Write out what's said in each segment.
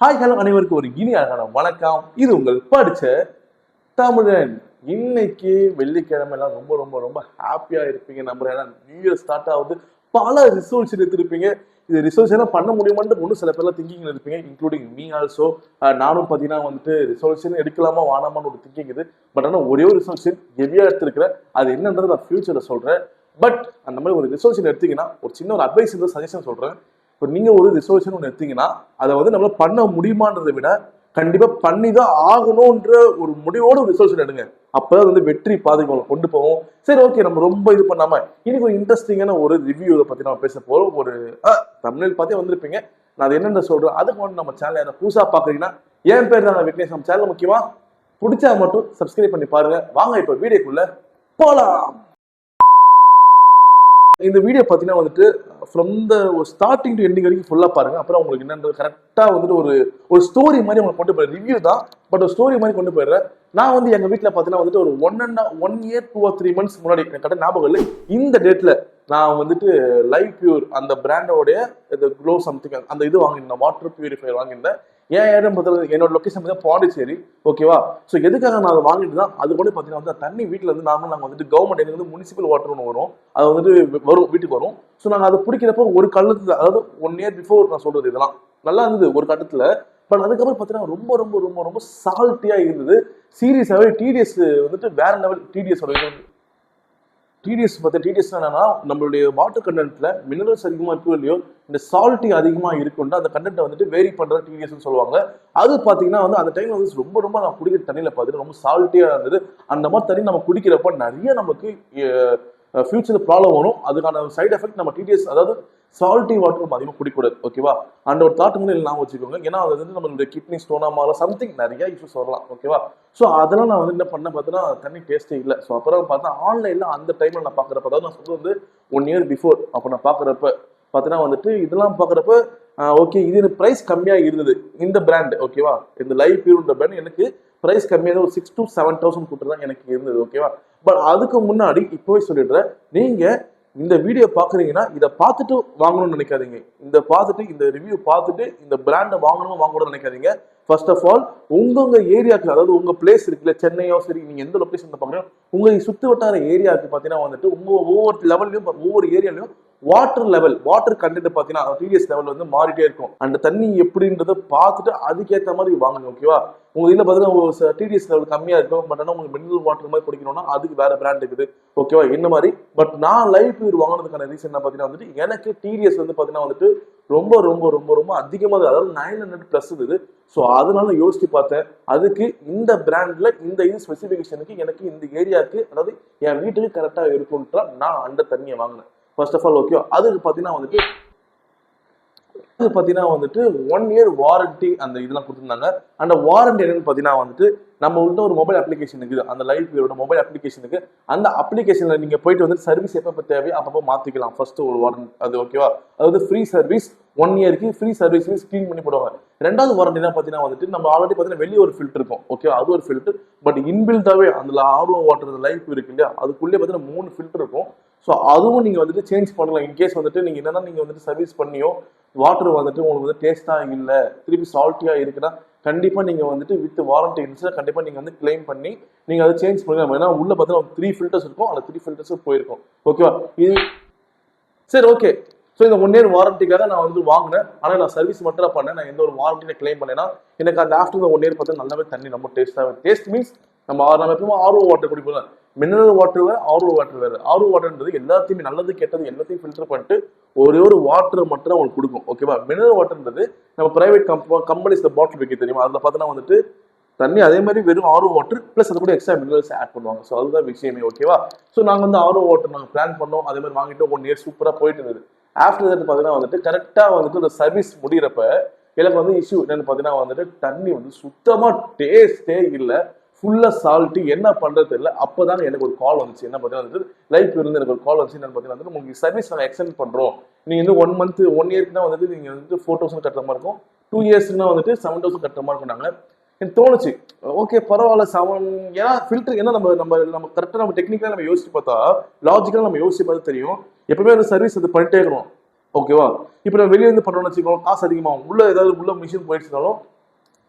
Hi hello அனைவருக்கும் ஒரு இனி அழகான வணக்கம். இது உங்கள் படிச்ச தமிழன். இன்னைக்கு வெள்ளிக்கிழமை எல்லாம் ரொம்ப ரொம்ப ரொம்ப ஹாப்பியா இருப்பீங்க. நம்புறேன் ஏன்னா நியூ இயர் ஸ்டார்ட் ஆகுது. பல ரிசல்ட்ஸ் எடுத்திருப்பீங்க. இது ரிசல்ட்ஸ் எல்லாம் பண்ண முடியுமான்னு ஒன்றும் சில பேர்லாம் திங்கிங்ல இருப்பீங்க இன்க்ளூடிங் மீ ஆல்சோ நானும் பார்த்தீங்கன்னா வந்துட்டு ரிசோல்ஷன் எடுக்கலாமா வானாமான்னு ஒரு திங்கிங் இது பட் ஆனால் ஒரே ஒரு ரிசல்யூஷன் ஹெவியாக எடுத்திருக்கிறேன் அது என்னன்றது நான் ஃபியூச்சரில் சொல்கிறேன் பட் அந்த மாதிரி ஒரு ரிசல்யூஷன் எடுத்தீங்கன்னா ஒரு சின்ன ஒரு அட்வைஸ் இருந்தால் சஜஷன் சொல்கிறேன் இப்போ நீங்கள் ஒரு ரிசர்வேஷன் ஒன்று எடுத்தீங்கன்னா அதை வந்து நம்மளால் பண்ண முடியுமான்றதை விட கண்டிப்பாக பண்ணி தான் ஆகணுன்ற ஒரு முடிவோட ஒரு ரிசல்யூஷன் எடுங்க. அப்பதான் வந்து வெற்றி பாதைக்கு கொண்டு போவோம் சரி ஓகே நம்ம ரொம்ப இது பண்ணாமல் இன்னைக்கு ஒரு இன்ட்ரெஸ்டிங்கான ஒரு ரிவ்யூவை பற்றி நம்ம பேச போகிறோம் ஒரு தமிழில் பார்த்தே வந்திருப்பீங்க. நான் அது என்னென்ன சொல்கிறேன் அதுக்கு வந்து நம்ம சேனல் யாரை புதுசாக பார்க்குறீங்கன்னா என் பேர் தான் விக்னேஷ் நம்ம சேனல் முக்கியமாக பிடிச்சா மட்டும் சப்ஸ்கிரைப் பண்ணி பாருங்கள் வாங்க இப்போ வீடியோக்குள்ளே போகலாம் இந்த வீடியோ பார்த்தீங்கன்னா வந்துட்டு from the starting to ending வரைக்கும் ஃபுல்லாக பாருங்க. அப்புறம் உங்களுக்கு என்னன்றது கரெக்டாக வந்துட்டு ஒரு ஒரு ஸ்டோரி மாதிரி உங்களுக்கு கொண்டு போயிடுறேன். ரிவ்யூ தான் பட் ஒரு ஸ்டோரி மாதிரி கொண்டு போயிடுறேன். நான் வந்து எங்கள் வீட்டில் பார்த்தீங்கன்னா வந்துட்டு ஒரு one and one year two or three months முன்னாடி கரெக்டாக ஞாபகம் இல்லை. இந்த டேட்டில் நான் வந்துட்டு லைவ் பியூர் அந்த பிராண்டோடைய இந்த க்ளோ சம்திங் அந்த இது வாங்கியிருந்தேன். வாட்டர் பியூரிஃபையர் வாங்கியிருந்தேன். ஏன் இடம் பார்த்தீங்கன்னா என்னோட லொக்கேஷன் பார்த்தீங்கன்னா பாண்டிச்சேரி ஓகேவா ஸோ எதுக்காக நான் அதை வாங்கிட்டு தான் அது கூட பார்த்தீங்கன்னா வந்து தண்ணி வீட்டில் வந்து நார்மல் நாங்கள் வந்துட்டு கவர்மெண்ட் எங்கே வந்து முனிசிபல் வாட்டர் ஒன்று வரும். அது வந்துட்டு வரும் வீட்டுக்கு வரும். ஸோ நாங்கள் அதை பிடிக்கிறப்போ ஒரு கள்ளத்தில் அதாவது ஒன் இயர் பிஃபோர் நான் சொல்கிறது இதெல்லாம். நல்லா இருந்தது ஒரு கட்டத்தில். பட் அதுக்கப்புறம் பார்த்தீங்கன்னா ரொம்ப ரொம்ப ரொம்ப ரொம்ப சால்ட்டியாக இருந்தது. சீரியஸாகவே டிடிஎஸ் வந்துட்டு வேற லெவல் டிடிஎஸ் டிடிஎஸ் பார்த்தா டிடிஎஸ் என்னன்னா நம்மளுடைய வாட்டர் கண்டென்ட்ல மினரல்ஸ் அதிகமாக இருக்கோ இல்லையோ இந்த சால்ட்டி அதிகமாக இருக்கும்னா அந்த கண்டென்ட்டை வந்துட்டு வேரி பண்ணுற டிடிஎஸ்னு சொல்லுவாங்க. அது பார்த்தீங்கன்னா வந்து அந்த டைம்ல வந்து ரொம்ப ரொம்ப நான் குடிக்கிற தண்ணியில் பார்த்துட்டு ரொம்ப சால்ட்டியாக இருந்தது. அந்த மாதிரி தண்ணி நம்ம குடிக்கிறப்ப நிறைய நமக்கு ஃபியூச்சரில் ப்ராப்ளம் வரும். அதுக்கான சைடு எஃபெக்ட் நம்ம டிடிஎஸ் அதாவது சால்ட்டி வாட்டர் நம்ம அதிகமாக குடிக்கூடாது ஓகேவா அந்த ஒரு தாட் வந்து நான் வச்சுக்கோங்க. ஏன்னா அது வந்து நம்மளுடைய கிட்னி ஸ்டோனா மாறலாம் சம்திங் நிறைய இஷ்யூஸ் வரலாம் ஓகேவா ஸோ அதெல்லாம் நான் வந்து என்ன பண்ண பார்த்தீங்கன்னா தண்ணி டேஸ்ட்டே இல்லை. ஸோ அப்புறம் பார்த்தா ஆன்லைனில் அந்த டைமில் நான் பார்க்குறப்ப அதாவது நான் சொல்றது வந்து ஒன் இயர் பிஃபோர் அப்போ நான் பார்க்குறப்ப பார்த்தீங்கன்னா வந்துட்டு இதெல்லாம் பார்க்குறப்ப ஓகே இது ப்ரைஸ் கம்மியாக இருந்தது இந்த பிராண்ட் ஓகேவா இந்த லைவ் பியூர்ன்ற பிராண்ட் எனக்கு ப்ரைஸ் கம்மியாக ஒரு சிக்ஸ் டு செவன் தௌசண்ட் கொடுத்து தான் எனக்கு இருந்தது ஓகேவா பட் அதுக்கு முன்னாடி இப்போவே சொல்லிடுறேன் நீங்கள் இந்த வீடியோ பார்க்குறீங்கன்னா இதை பார்த்துட்டு வாங்கணும்னு நினைக்காதீங்க. இந்த பார்த்துட்டு இந்த ரிவ்யூ பார்த்துட்டு இந்த பிராண்டை வாங்கணும் வாங்கணும்னு நினைக்காதீங்க. ஃபர்ஸ்ட் ஆஃப் ஆல் உங்கவுங்க ஏரியாவுக்கு அதாவது உங்க பிளேஸ் இருக்குல்ல சென்னையோ சரி நீங்கள் எந்த லொக்கேஷன்ல பார்க்குறீங்க உங்கள் சுற்று வட்டார ஏரியாவுக்கு பார்த்தீங்கன்னா வந்துட்டு உங்க ஒவ்வொரு லெவல்லையும் ஒவ்வொரு ஏரியாலையும் வாட்டர் லெவல் வாட்டர் கண்டென்ட் பார்த்தீங்கன்னா டிடிஎஸ் லெவல் வந்து மாறிட்டே இருக்கும். அந்த தண்ணி எப்படின்றத பார்த்துட்டு அதுக்கேற்ற மாதிரி வாங்கணும் ஓகேவா உங்க இதில் பார்த்தீங்கன்னா டிடிஎஸ் லெவல் கம்மியாக இருக்கும் பட் ஆனால் உங்களுக்கு மினரல் வாட்டர் மாதிரி குடிக்கணும்னா அதுக்கு வேற பிராண்ட் இருக்குது ஓகேவா இந்த மாதிரி. பட் நான் லைஃப் பியூர் வாங்கினதுக்கான ரீசன் என்ன பார்த்தீங்கன்னா வந்துட்டு எனக்கு டிடிஎஸ் வந்து பார்த்தீங்கன்னா வந்துட்டு ரொம்ப ரொம்ப ரொம்ப ரொம்ப அதிகமாக அதாவது நைன் ஹண்ட்ரட் ப்ளஸ் இது ஸோ அதனால யோசிச்சு பார்த்தேன். அதுக்கு இந்த பிராண்டில் இந்த இது ஸ்பெசிஃபிகேஷனுக்கு எனக்கு இந்த ஏரியாவுக்கு அதாவது என் வீட்டுக்கு கரெக்டாக இருக்கும்ன்றா நான் அந்த தண்ணியை வாங்கினேன். ஃபர்ஸ்ட் ஆஃப் ஆல் ஓகே அதுக்கு பார்த்தீங்கன்னா வந்துட்டு அது பார்த்தீங்கன்னா வந்துட்டு ஒன் இயர் வாரண்டி அந்த இதெல்லாம் கொடுத்துருந்தாங்க. அந்த வாரண்டி என்னன்னு பார்த்தீங்கன்னா வந்துட்டு நம்ம உள்ள ஒரு மொபைல் அப்ளிகேஷன் இருக்குது. அந்த லைஃப் பியூரோட மொபைல் அப்ளிகேஷனுக்கு அந்த அப்ளிகேஷனில் நீங்கள் போயிட்டு வந்துட்டு சர்வீஸ் எப்போ தேவையோ அப்பப்போ மாற்றிக்கலாம் ஃபர்ஸ்ட் ஒரு வாரண்ட் அது ஓகேவா அதாவது ஃப்ரீ சர்வீஸ் ஒன் இயருக்கு ஃப்ரீ சர்வீஸ் ஸ்க்ரீன் பண்ணி போடுவாங்க. ரெண்டாவது வாரண்டி தான் பார்த்தீங்கன்னா வந்துட்டு நம்ம ஆல்ரெடி பார்த்தீங்கன்னா வெளியே ஒரு ஃபில்டர் இருக்கும். ஓகே அது ஒரு ஃபில்டர் பட் இன்பில்டாவே அதில் ஆர்வம் வாட்டர் லைஃப் இருக்கு இல்லையா? அதுக்குள்ளே பார்த்தீங்கன்னா மூணு ஃபில்டர் இருக்கும். ஸோ அதுவும் நீங்கள் வந்துட்டு சேஞ்ச் பண்ணலாம். இன்கேஸ் வந்துட்டு நீங்கள் என்னென்னா நீங்கள் வந்துட்டு சர்வீஸ் பண்ணியோ வாட்டர் வந்துட்டு உங்களுக்கு வந்து டேஸ்ட்டாக இல்லை திருப்பி சால்ட்டியாக இருக்குன்னா கண்டிப்பாக நீங்கள் வந்துட்டு வித் வாரண்டி இருந்துச்சுன்னா கண்டிப்பாக நீங்கள் வந்து கிளைம் பண்ணி நீங்கள் அதை சேஞ்ச் பண்ணலாம் ஏன்னா உள்ள பார்த்தீங்கன்னா த்ரீ ஃபில்டர்ஸ் இருக்கும். அந்த த்ரீ ஃபில்டர்ஸும் போயிருக்கும். ஓகேவா இது சரி ஓகே ஸோ இந்த ஒன் இயர் வாரண்டிக்காக நான் வந்து வாங்கினேன். ஆனால் நான் சர்வீஸ் மட்டும் தான் பண்ணேன். நான் எந்த ஒரு வாரண்டியை கிளைம் பண்ணேன்னா எனக்கு அந்த ஆஃப்டர் ஒன் இயர் பார்த்தா நல்லாவே தண்ணி ரொம்ப டேஸ்ட்டாக டேஸ்ட் மீன்ஸ் நம்ம நம்ம எப்பவுமே ஆர்வ வாட்டர் குடிப்போம் மினரல் வாட்டர் வேறு ஆர்ஓ வாட்டர் வேறு. ஆர்ஓ வாட்டர்ன்றது எல்லாத்தையுமே நல்லது கெட்டது எல்லாத்தையும் ஃபில்டர் பண்ணிட்டு ஒரே ஒரு வாட்டர் மட்டும் தான் உங்களுக்கு கொடுக்கும் ஓகேவா மினரல் வாட்டர்ன்றது நம்ம பிரைவேட் கம்ப கம்பெனிஸ் பாட்டில் வைக்க தெரியுமா? அதில் பார்த்தோன்னா வந்துட்டு தண்ணி அதே மாதிரி வெறும் ஆர்வ வாட்டர் ப்ளஸ் அது கூட எக்ஸ்ட்ரா மினரல்ஸ் ஆட் பண்ணுவாங்க. ஸோ அதுதான் விஷயமே. ஓகேவா ஸோ நாங்கள் வந்து ஆர்ஓ வாட்டர் நாங்கள் பிளான் பண்ணோம். அதே மாதிரி வாங்கிட்டு ஒன் இயர் சூப்பராக போயிட்டு இருந்தது. ஆஃப்டர் தட் பார்த்தீங்கன்னா வந்துட்டு கரெக்டாக வந்துட்டு ஒரு சர்வீஸ் முடிகிறப்ப எனக்கு வந்து இஷ்யூ என்னன்னு பார்த்தீங்கன்னா வந்துட்டு தண்ணி வந்து சுத்தமாக டேஸ்டே இல்லை. ஃபுல்லாக சால்ட்டு என்ன பண்ணுறது தெரியல. அப்போ தான் எனக்கு ஒரு கால் வந்துச்சு. என்ன பார்த்தீங்கன்னா லைஃப் இருந்து எனக்கு ஒரு கால் வந்துச்சு. என்னன்னு பார்த்தீங்கன்னா உங்களுக்கு சர்வீஸ் நாங்கள் எக்ஸ்டெண்ட் பண்ணுறோம் நீங்கள் வந்து ஒன் மந்த் ஒன் இயர்க்குனா வந்துட்டு நீங்கள் வந்துட்டு ஃபோர் தௌசண்ட் கட்டுற மாதிரி இருக்கும். டூ இயர்ஸ்னா வந்துட்டு செவன் தௌசண்ட் கட்டுற மாதிரி இருக்கும் நாங்கள் எனக்கு தோணுச்சு. ஓகே பரவாயில்ல செவன் ஏன்னா ஃபில்டர் என்ன நம்ம நம்ம நம்ம கரெக்டாக நம்ம டெக்னிக்கலாக நம்ம யோசிச்சு பார்த்தா லாஜிக்கலாக நம்ம யோசிச்சு பார்த்தா தெரியும். எப்பவுமே ஒரு சர்வீஸ் அது பண்ணிட்டே இருக்கணும். ஓகேவா இப்போ நம்ம வெளியே இருந்து பண்றோம்னு வச்சுக்கோங்க காசு அதிகமாகும். உள்ள ஏதாவது உள்ள மிஷின் போயிடுச்சுனாலும்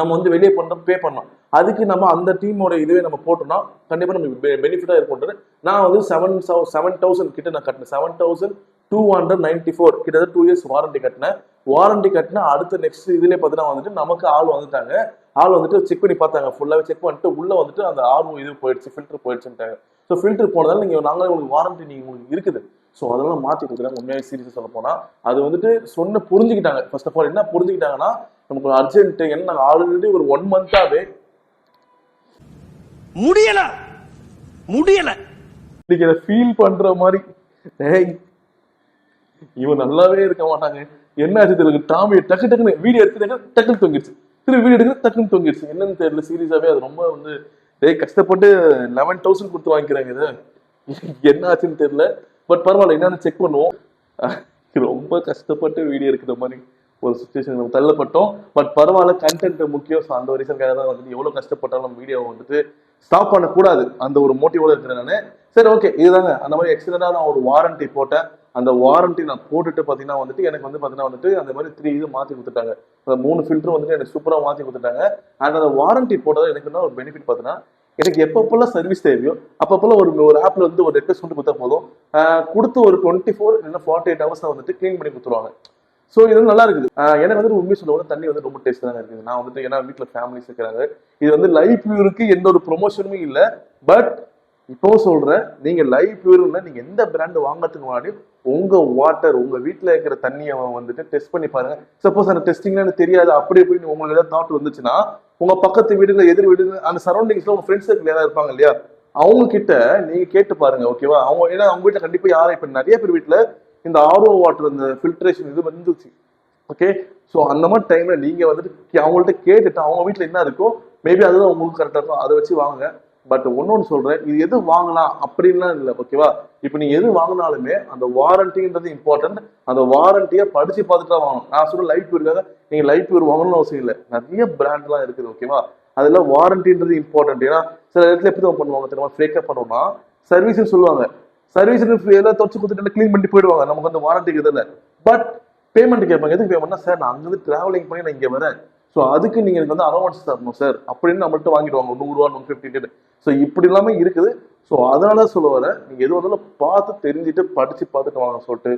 நம்ம வந்து வெளியே பண்ணுறோம் பே பண்ணோம் அதுக்கு நம்ம அந்த டீமோட இதுவே நம்ம போட்டோம்னா கண்டிப்பாக நமக்கு பெனிஃபிட்டாக இருக்கும்ன்றது நான் வந்து செவன் செவன் தௌசண்ட் கிட்ட நான் கட்டினேன். Seven thousand two hundred ninety four கிட்டத்தட்ட டூ இயர்ஸ் வாரண்டி கட்டினேன். வாரண்டி கட்டினா அடுத்த நெக்ஸ்ட் இதுலேயே பார்த்தீங்கன்னா வந்துட்டு நமக்கு ஆள் வந்துட்டாங்க. ஆள் வந்துட்டு செக் பண்ணி பார்த்தாங்க. ஃபுல்லாகவே செக் பண்ணிட்டு உள்ளே வந்துட்டு அந்த ஆர்வம் இது போயிடுச்சு ஃபில்டர் போயிடுச்சுட்டாங்க ஸோ ஃபில்டர் போனதால நீங்கள் நாங்களே உங்களுக்கு வாரண்டி நீங்கள் உங்களுக்கு இருக்குது. ஸோ அதெல்லாம் மாற்றி கொடுக்குறாங்க உண்மையாக சீரியஸாக சொல்ல போனால் அது வந்துட்டு சொன்ன புரிஞ்சுக்கிட்டாங்க. ஃபர்ஸ்ட் ஆஃப் ஆல் என்ன புரிஞ்சுக்கிட்டாங்கன்னா நமக்கு அர்ஜென்ட் ஏன்னா நாங்கள் ஆல்ரெடி ஒரு ஒன் மந்த்தாவே முடியல. முடியல. இன்னைக்கு இதை ஃபீல் பண்ற மாதிரி. ஏய் இவன் நல்லாவே இருக்க மாட்டாங்க. என்ன ஆச்சு தெரியல டாமி டக்கு டக்குன்னு வீடியோ எடுத்து டக்குன்னு தொங்கிடுச்சு. திரும்பி வீடியோ எடுத்து டக்குன்னு தொங்கிடுச்சு. என்னன்னு தெரியல சீரியஸாவே அது ரொம்ப வந்து டேய் கஷ்டப்பட்டு லெவன் தௌசண்ட் கொடுத்து வாங்கிக்கிறாங்க இது. என்ன ஆச்சுன்னு தெரியல. பட் பரவாயில்ல என்னன்னு செக் பண்ணுவோம். ரொம்ப கஷ்டப்பட்டு வீடியோ எடுக்கிற மாதிரி. ஒரு சுச்சுவேஷன் நம்ம தள்ளப்பட்டோம். பட் பரவாயில்ல கண்டென்ட் முக்கியம். ஸோ அந்த ரீசன்காக தான் வந்துட்டு எவ்வளோ கஷ்டப்பட்டாலும் நம்ம வீடியோவை வந்துட்டு ஸ்டாப் பண்ணக்கூடாது. அந்த ஒரு மோட்டிவோட இருக்கிறேன் நான். சரி ஓகே இதுதாங்க. அந்த மாதிரி எக்ஸலண்டாக நான் ஒரு வாரண்டி போட்டேன். அந்த வாரண்டி நான் போட்டுட்டு பார்த்தீங்கன்னா வந்துட்டு எனக்கு வந்து பார்த்தீங்கன்னா வந்துட்டு அந்த மாதிரி த்ரீ இது மாற்றி கொடுத்துட்டாங்க. அந்த மூணு ஃபில்டர் வந்துட்டு எனக்கு சூப்பராக மாற்றி கொடுத்துட்டாங்க. அண்ட் அந்த வாரண்டி போட்டது எனக்கு என்ன ஒரு பெனிஃபிட் பார்த்தீங்கன்னா எனக்கு எப்பப்போல்லாம் சர்வீஸ் தேவையோ அப்பப்போல ஒரு ஒரு ஆப்ல வந்து ஒரு ரெக்வஸ்ட் கொண்டு கொடுத்தா போதும். கொடுத்து ஒரு டுவெண்ட்டி ஃபோர் இல்லைன்னா ஃபார்ட்டி எயிட் ஹவர்ஸ் வந்துட்டு க்ளீன் பண்ணி கொடுத்துருவாங்க. ஸோ இது வந்து நல்லா இருக்குது. எனக்கு வந்து உண்மை சொல்ல தண்ணி வந்து ரொம்ப டேஸ்ட் தாங்க இருக்குது. நான் வந்துட்டு ஏன்னா வீட்டில் ஃபேமிலிஸ் இருக்கிறாங்க. இது வந்து லைஃப் பியூருக்கு எந்த ஒரு ப்ரொமோஷனுமே இல்லை. பட் இப்போ சொல்றேன் நீங்க லைஃப் வியூர்ல நீங்க எந்த பிராண்டு வாங்குறதுக்கு முன்னாடி உங்க வாட்டர் உங்க வீட்டில் இருக்கிற தண்ணியை வந்துட்டு டெஸ்ட் பண்ணி பாருங்க. சப்போஸ் அந்த டெஸ்டிங்லாம் எனக்கு தெரியாது அப்படி போய் உங்களுக்கு ஏதாவது தாட் வந்துச்சுன்னா உங்க பக்கத்து வீடுல எதிர் வீடுல அந்த சரௌண்டிங்ஸ்ல உங்க ஃப்ரெண்ட்ஸ் சர்க்கிள் யாராவது இருப்பாங்க இல்லையா? அவங்க கிட்ட நீங்க கேட்டு பாருங்க ஓகேவா அவங்க ஏன்னா அவங்க வீட்டுல கண்டிப்பா யாரும் இப்ப நிறைய பேர் வீட்டுல இந்த ஆர்ஓ வாட்டர் இந்த ஃபில்ட்ரேஷன் இது வந்துச்சு. ஓகே ஸோ அந்த மாதிரி டைம்ல நீங்க வந்துட்டு அவங்கள்ட்ட கேட்டுட்டு அவங்க வீட்டில் என்ன இருக்கோ மேபி அதுதான் உங்களுக்கு கரெக்டாக இருக்கும் அதை வச்சு வாங்க பட் ஒன்னொன்னு சொல்றேன் இது எது வாங்கலாம் அப்படின்லாம் இல்லை ஓகேவா இப்போ நீங்க எது வாங்கினாலுமே அந்த வாரண்டின்றது இம்பார்ட்டன்ட் அந்த வாரண்டியை படிச்சு பார்த்துட்டு தான் வாங்கணும். நான் சொல்ற லைஃப் இருக்காத நீங்க லைஃப் ஒரு வாங்கணும்னு அவசியம் இல்லை. நிறைய பிராண்ட்லாம் இருக்குது ஓகேவா அதுல வாரண்டின்றது இம்பார்ட்டன்ட் ஏன்னா சில இடத்துல எப்படி தான் பண்ணுவாங்க தெரியுமா? ஃபேக்கப் பண்ணோம்னா சர்வீஸ்னு சொல்லுவாங்க. சர்வீஸ் எல்லாம் தொடச்சு கொடுத்துட்டு க்ளீன் பண்ணி போயிடுவாங்க. நமக்கு வந்து வாரண்டிக்கு இதில் பட் பேமெண்ட் கேட்பாங்க. எதுக்கு பேமெண்ட்னா சார் நான் அங்கேருந்து டிராவலிங் பண்ணி நான் இங்கே வரேன். ஸோ அதுக்கு நீங்கள் எனக்கு வந்து அலவன்ஸ் தரணும் சார். அப்படின்னு நம்மள்ட்ட வாங்கிடுவாங்க. நூறுரூவா ஒன் ஃபிஃப்டி ஸோ இப்படி எல்லாமே இருக்குது. ஸோ அதனால சொல்ல வரேன். நீங்கள் எது வந்தாலும் பார்த்து தெரிஞ்சுட்டு படித்து பார்த்துட்டு வாங்க சொல்லிட்டு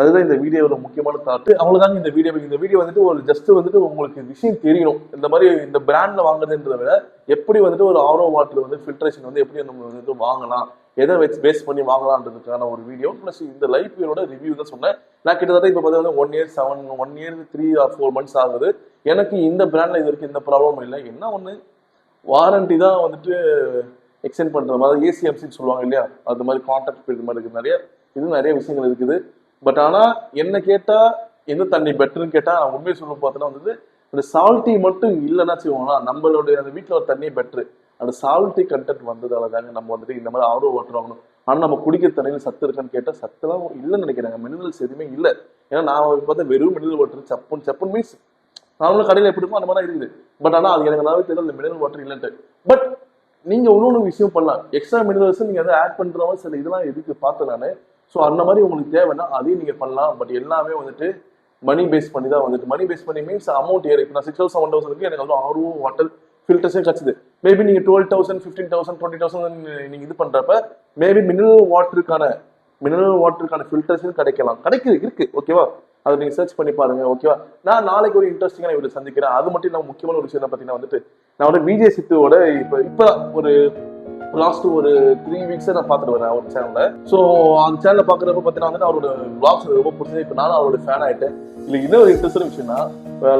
அதுதான் இந்த வீடியோவோட முக்கியமான தாட்டு அவ்வளவுதாங்க இந்த வீடியோ இந்த வீடியோ வந்துட்டு ஒரு ஜஸ்ட் வந்துட்டு உங்களுக்கு விஷயம் தெரியணும். இந்த மாதிரி இந்த பிராண்ட்ல வாங்குறதுன்றத விட எப்படி வந்துட்டு ஒரு ஆரோ வாட்டர் வந்து ஃபில்ட்ரேஷன் வந்து எப்படி நம்ம வந்துட்டு வாங்கலாம் எதை வச்சு பேஸ் பண்ணி வாங்கலான்றதுக்கான ஒரு வீடியோ ப்ளஸ் இந்த லைஃப் இயரோட ரிவ்யூ தான் சொன்னேன். நான் கிட்டத்தட்ட இப்போ பார்த்தீங்கன்னா one year seven one year three or four months ஆகுது. எனக்கு இந்த பிராண்ட்ல இது வரைக்கும் எந்த ப்ராப்ளமும் இல்லை. என்ன ஒன்று வாரண்டி தான் வந்துட்டு எக்ஸ்டெண்ட் பண்ணுற மாதிரி ஏசிஎம்சின்னு சொல்லுவாங்க இல்லையா? அது மாதிரி கான்ட்ராக்ட் பீரியட் மாதிரி இருக்குது நிறைய இது நிறைய விஷயங்கள் இருக்குது. பட் ஆனால் என்ன கேட்டால் எந்த தண்ணி பெட்டர்னு கேட்டால் நான் உண்மையை சொல்ல பார்த்தோன்னா வந்து இந்த சால்ட்டி மட்டும் இல்லைன்னா செய்வோம்னா நம்மளுடைய அந்த வீட்டில் ஒரு தண்ணி பெட்ரு அந்த சால்ட்டி கண்டென்ட் வந்ததால தாங்க நம்ம வந்துட்டு இந்த மாதிரி ஆர்வம் வாட்டர் ஆனால் நம்ம குடிக்கிற தண்ணியில் சத்து இருக்கான்னு கேட்டால் சத்துலாம் இல்லைன்னு நினைக்கிறாங்க. மினரல்ஸ் எதுவுமே இல்லை. ஏன்னா நான் பார்த்தா வெறும் மினரல் வாட்டர் சப்புன் சப்புன் மீன்ஸ் நார்மலாக கடையில் எப்படி அந்த மாதிரி இருக்குது பட் ஆனால் அது எனக்கு நல்லாவே தெரியல அந்த மினரல் வாட்டர் இல்லைன்ட்டு. பட் நீங்கள் ஒன்று ஒன்று விஷயம் பண்ணலாம். எக்ஸ்ட்ரா மினரல்ஸ் நீங்கள் அதை ஆட் பண்ற மாதிரி சில இதெல்லாம் எதுக்கு பார்த்து நான்? ஸோ அந்த மாதிரி உங்களுக்கு தேவைன்னா அதையும் நீங்கள் பண்ணலாம். பட் எல்லாமே வந்துட்டு மணி பேஸ் பண்ணி தான் வந்துட்டு. மணி பேஸ் பண்ணி மீன்ஸ் அமௌண்ட் ஏறு. இப்போ நான் சிக்ஸ் தௌசண்ட் செவன் தௌசண்ட்க்கு எனக்கு வந்து ஆர்வம் வாட்டர் ஃபில்டர்ஸே கிடச்சிது. மேபி நீங்கள் twelve thousand fifteen thousand twenty thousand நீங்கள் இது பண்ணுறப்ப மேபி மினரல் வாட்டருக்கான மினரல் வாட்டருக்கான ஃபில்டர்ஸும் கிடைக்கலாம். கிடைக்குது இருக்கு. ஓகேவா அதை நீங்கள் சர்ச் பண்ணி பாருங்க. ஓகேவா நான் நாளைக்கு ஒரு இன்ட்ரெஸ்டிங்கான இவரை சந்திக்கிறேன். அது மட்டும் இல்லாமல் முக்கியமான ஒரு விஷயம் பார்த்தீங்கன்னா வந்துட்டு நான் வந்து விஜய் சித்துவோட இப்போ இப்போ ஒரு லாஸ்ட் ஒரு த்ரீ வீக்ஸை நான் பார்த்துட்டு வரேன் அவர் சேனலில் ஸோ அந்த சேனலில் பார்க்குறப்ப பார்த்தீங்கன்னா வந்துட்டு அவரோட பிளாக்ஸ் ரொம்ப பிடிச்சது. இப்போ நானும் அவரோட ஃபேன் ஆகிட்டேன் இல்லை இன்னொரு இன்ட்ரெஸ்டான விஷயம்னா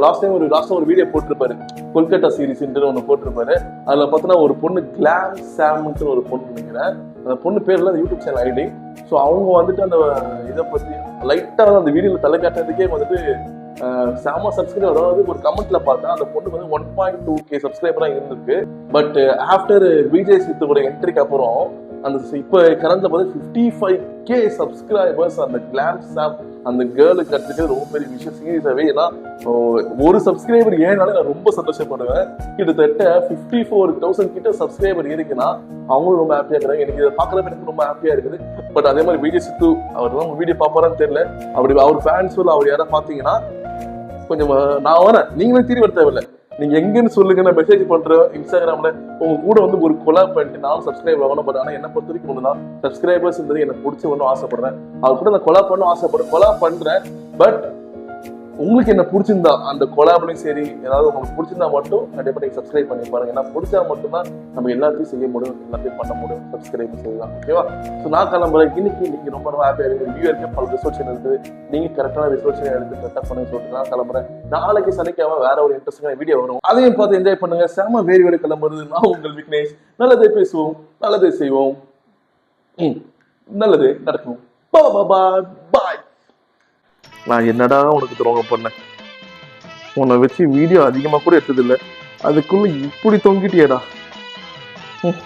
லாஸ்ட் டைம் ஒரு லாஸ்ட் ஒரு வீடியோ போட்டிருப்பாரு. கொல்கட்டா சீரிஸ்ன்ட்டு ஒன்று போட்டிருப்பாரு. அதில் பார்த்தீங்கன்னா ஒரு பொண்ணு கிளாம் சாம்னு ஒரு பொண்ணு நினைக்கிறேன். அந்த பொண்ணு பேர்ல அந்த யூடியூப் சேனல் ஐடி ஸோ அவங்க வந்துட்டு அந்த இதை பற்றி லைட்டாக அந்த வீடியோவில் தலை காட்டுறதுக்கே வந்துட்டு செம சப்ஸ்கிரைபர் அதாவது ஒரு கமெண்ட்ல பார்த்தா அந்த பொண்ணுக்கு வந்து ஒன் பாயிண்ட் டூ கே சப்ஸ்கிரைபரா இருந்திருக்கு. பட் ஆஃப்டர் விஜய் சித்தோட என்ட்ரிக்கு அப்புறம் அந்த இப்போ கரண்ட்ல பார்த்து ஃபிஃப்டி ஃபைவ் கே சப்ஸ்கிரைபர்ஸ் அந்த கிளாம் சாப் அந்த கேர்ளுக்கு கற்றுக்கிறது ரொம்ப பெரிய விஷயம். சீரியஸாகவே ஏன்னா ஒரு சப்ஸ்கிரைபர் ஏனாலும் நான் ரொம்ப சந்தோஷப்படுவேன். கிட்டத்தட்ட ஃபிஃப்டி ஃபோர் தௌசண்ட் கிட்ட சப்ஸ்கிரைபர் இருக்குன்னா அவங்களும் ரொம்ப ஹாப்பியாக இருக்கிறாங்க எனக்கு இதை பார்க்குறப்ப எனக்கு ரொம்ப ஹாப்பியாக இருக்குது. பட் அதே மாதிரி விஜய் சித்து அவர் தான் வீடியோ பார்ப்பாரான்னு தெரியல. அப்படி அவர் ஃபேன்ஸ் அவர் யாராவது பார்த்தீங்கன்னா கொஞ்சம் நான் வரேன். நீங்களும் திரும்பி தேவையில்லை நீங்க எங்கன்னு சொல்லுங்க நான் மெசேஜ் பண்றேன் இன்ஸ்டாகிராம்ல உங்க கூட வந்து ஒரு கொலாப் பண்ணிட்டு நானும் சப்ஸ்கிரைப் ஆகணும் பட் ஆனா என்ன பொறுத்த வரைக்கும் ஒண்ணுதான். சப்ஸ்கிரைபர்ஸ் எனக்கு பிடிச்ச ஒன்றும் ஆசைப்படுறேன். அவர் கூட நான் கொலாப் பண்ண ஆசைப்படுறேன். கொலாப் பண்றேன் பட் உங்களுக்கு என்ன பிடிச்சிருந்தா அந்த கொலாபிலையும் சரி ஏதாவது உங்களுக்கு பிடிச்சிருந்தா மட்டும் கண்டிப்பாக நீங்கள் சப்ஸ்கிரைப் பண்ணி பாருங்க. ஏன்னா பிடிச்சா மட்டும்தான் நம்ம எல்லாத்தையும் செய்ய முடியும் எல்லாத்தையும் பண்ண முடியும். சப்ஸ்கிரைப் செய்யலாம் ஓகேவா ஸோ நான் கிளம்புறேன். இன்னைக்கு நீங்க ரொம்ப ரொம்ப ஹாப்பியாக இருக்குது நியூ இயர்க்கு பல ரிசோர்ஷன் இருக்குது. நீங்கள் கரெக்டான ரிசோர்ஷன் எடுத்து கரெக்டாக பண்ணி சொல்லிட்டு நான் கிளம்புறேன். நாளைக்கு சனிக்கிழமை வேற ஒரு இன்ட்ரெஸ்டிங்கான வீடியோ வரும். அதையும் பார்த்து என்ஜாய் பண்ணுங்க. செம வேறு வேறு கிளம்புறது. நான் உங்கள் விக்னேஷ். நல்லதை பேசுவோம் நல்லதை செய்வோம். ம், நல்லதே நடக்கும். பா பாய் நான் என்னடா உனக்கு துரோகம் பண்ணேன்? உன்னை வச்சு வீடியோ அதிகமாக கூட எடுத்ததில்லை. அதுக்குள்ள இப்படி தொங்கிட்டியேடா? ம்